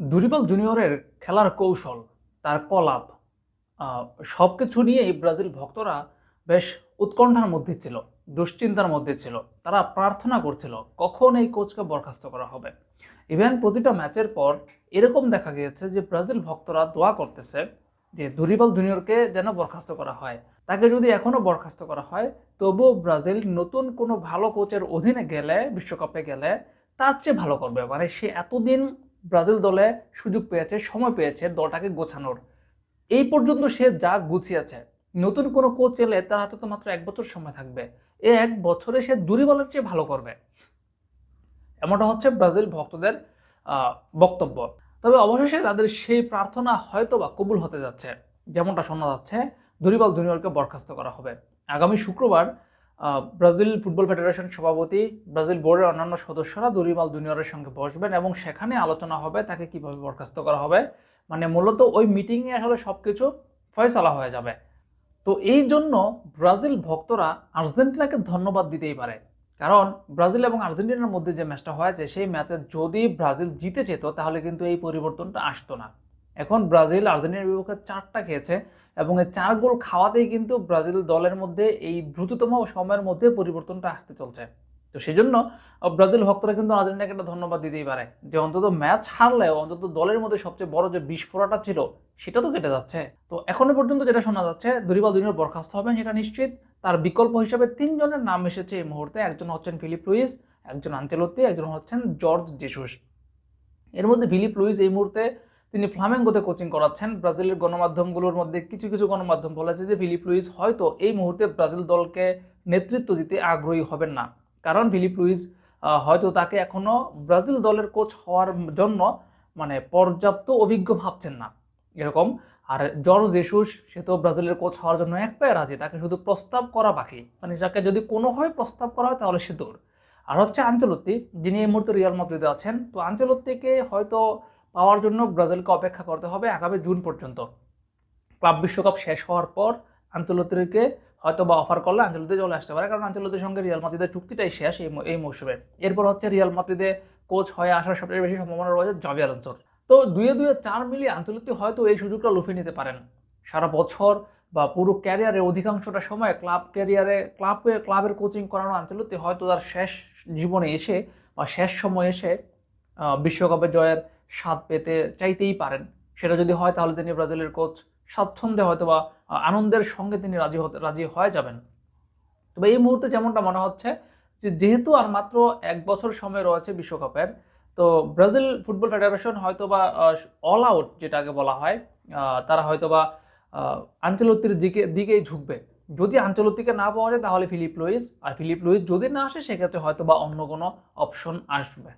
দুরিবাল জুনিয়রের খেলার কৌশল, তার কলাপ সব কিছু নিয়েই ব্রাজিল ভক্তরা বেশ উৎকণ্ঠার মধ্যে ছিল, দুশ্চিন্তার মধ্যে ছিল। তারা প্রার্থনা করছিল, কখন এই কোচকে বরখাস্ত করা হবে? ইভেন প্রতিটা ম্যাচের পর এরকম দেখা গিয়েছে যে ব্রাজিল ভক্তরা দোয়া করতেছে যে দুরিবাল জুনিয়রকে যেন বরখাস্ত করা হয়। তাকে যদি এখনও বরখাস্ত করা হয়, তবুও ব্রাজিল নতুন কোনো ভালো কোচের অধীনে গেলে, বিশ্বকাপে গেলে তার চেয়ে ভালো করবে। মানে সে এতদিন ব্রাজিল দলে সুযোগ পেয়েছে, সময় পেয়েছে দলটাকে গোছানোর। এই পর্যন্ত সে যা গুছিয়েছে। নতুন কোনো কোচ এলে তার হাতে তো মাত্র এক বছর সময় থাকবে। এই এক বছরে সে দুরিবালের চেয়ে ভালো করবে। এমনটা হচ্ছে ব্রাজিল ভক্তদের বক্তব্য। তবে অবশেষে তাদের সেই প্রার্থনা হয়তো বা কবুল হতে যাচ্ছে। যেমনটা শোনা যাচ্ছে দুরিবাল জুনিয়রকে বরখাস্ত করা হবে। আগামী শুক্রবার ব্রাজিল ফুটবল ফেডারেশন সভাপতি, ব্রাজিল বোর্ডের অন্যান্য সদস্যরা দুরিবাল জুনিয়রের সঙ্গে বসবেন এবং সেখানে আলোচনা হবে, তাকে কীভাবে বরখাস্ত করা হবে। মানে মূলত ওই মিটিংয়ে আসলে সব কিছু ফয়সালা হয়ে যাবে। তো এই জন্য ব্রাজিল ভক্তরা আর্জেন্টিনাকে ধন্যবাদ দিতেই পারে। কারণ ব্রাজিল এবং আর্জেন্টিনার মধ্যে যে ম্যাচটা হয়েছে, সেই ম্যাচে যদি ব্রাজিল জিতে যেত, তাহলে কিন্তু এই পরিবর্তনটা আসতো না। এখন ব্রাজিল আর্জেন্টিনার বিপক্ষে চারটা খেয়েছে এবং এই চার গোল খাওয়াতেই কিন্তু ব্রাজিল দলের মধ্যে এই দ্রুততম সময়ের মধ্যে পরিবর্তনটা আসতে চলছে। তো সেই জন্য ব্রাজিল ভক্তরা কিন্তু আর্জেন্টিনাকে একটা ধন্যবাদ দিতেই পারে যে অন্তত ম্যাচ হারলেও অন্তত দলের মধ্যে সবচেয়ে বড় যে বিস্ফোরাটা ছিল, সেটা তো কেটে যাচ্ছে। তো এখনও পর্যন্ত যেটা শোনা যাচ্ছে, দুরিবাল দুনিয়ার বরখাস্ত হবেন সেটা নিশ্চিত। তার বিকল্প হিসাবে তিনজনের নাম এসেছে এই মুহূর্তে। একজন হচ্ছেন ফিলিপ লুইস, একজন আঞ্চেলত্তি, একজন হচ্ছেন জর্জ জেসুস। এর মধ্যে ফিলিপ লুইস এই মুহূর্তে তিনি ফ্লামেঙ্গোতে কোচিং করাচ্ছেন। ব্রাজিলের গণমাধ্যমগুলোর মধ্যে কিছু কিছু গণমাধ্যম বলেছে যে ফিলিপ লুইস হয়তো এই মুহূর্তে ব্রাজিল দলকে নেতৃত্ব দিতে আগ্রহী হবেন না। কারণ ফিলিপ লুইস হয়তো তাকে এখনও ব্রাজিল দলের কোচ হওয়ার জন্য মানে পর্যাপ্ত অভিজ্ঞ ভাবছেন না। এরকম। আর জর্জ জেসুস সে তো ব্রাজিলের কোচ হওয়ার জন্য এক পায়ে রাজি, তাকে শুধু প্রস্তাব করা বাকি। মানে যাকে যদি কোনোভাবে প্রস্তাব করা হয় তাহলে সে দূর। আর হচ্ছে আঞ্চলত্তি, যিনি এই মুহূর্তে রিয়াল মাদ্রিদে আছেন, তো আঞ্চলত্তিকে হয়তো পাওয়ার জন্য ব্রাজিলকে অপেক্ষা করতে হবে আগামী জুন পর্যন্ত। ক্লাব বিশ্বকাপ শেষ হওয়ার পর আঞ্চলত্তিকে হয়তো বা অফার করলে আঞ্চলতে চলে আসতে পারে, কারণ আঞ্চলতির সঙ্গে রিয়াল মাদ্রিদের চুক্তিটাই শেষ এই এই মৌসুমে। এরপর হচ্ছে রিয়াল মাদ্রিদে কোচ হয়ে আসার সবচেয়ে বেশি সম্ভাবনা রয়েছে জাভি আলোনসোর। তো দুয়ে দুয়ে চার মিলিয়ে আঞ্চলিক হয়তো এই সুযোগটা লুফে নিতে পারেন। সারা বছর বা পুরো ক্যারিয়ারে অধিকাংশটা সময় ক্লাব ক্যারিয়ারে, ক্লাবে, ক্লাবের কোচিং করানো আঞ্চলিক হয়তো তার শেষ জীবনে এসে বা শেষ সময় এসে বিশ্বকাপে জয়ের স্বাদ পেতে চাইতেই পারেন। সেটা যদি হয়, তাহলে তিনি ব্রাজিলের কোচ স্বাচ্ছন্দ্যে হয়তো বা আনন্দের সঙ্গে তিনি রাজি হতে, রাজি হয়ে যাবেন। তবে এই মুহূর্তে যেমনটা মনে হচ্ছে, যে যেহেতু আর মাত্র এক বছর সময় রয়েছে বিশ্বকাপের, তো ব্রাজিল ফুটবল ফেডারেশন হয়তো বা অল আউট যেটাকে বলা হয় তারা হয়তো বা আঞ্চলতির দিকে, দিকেই ঝুঁকবে। যদি আঞ্চলতিকে না পাওয়া যায়, তাহলে ফিলিপ লুইস, আর ফিলিপ লুইস যদি না আসে, সেক্ষেত্রে হয়তো বা অন্য কোনো অপশন আসবে।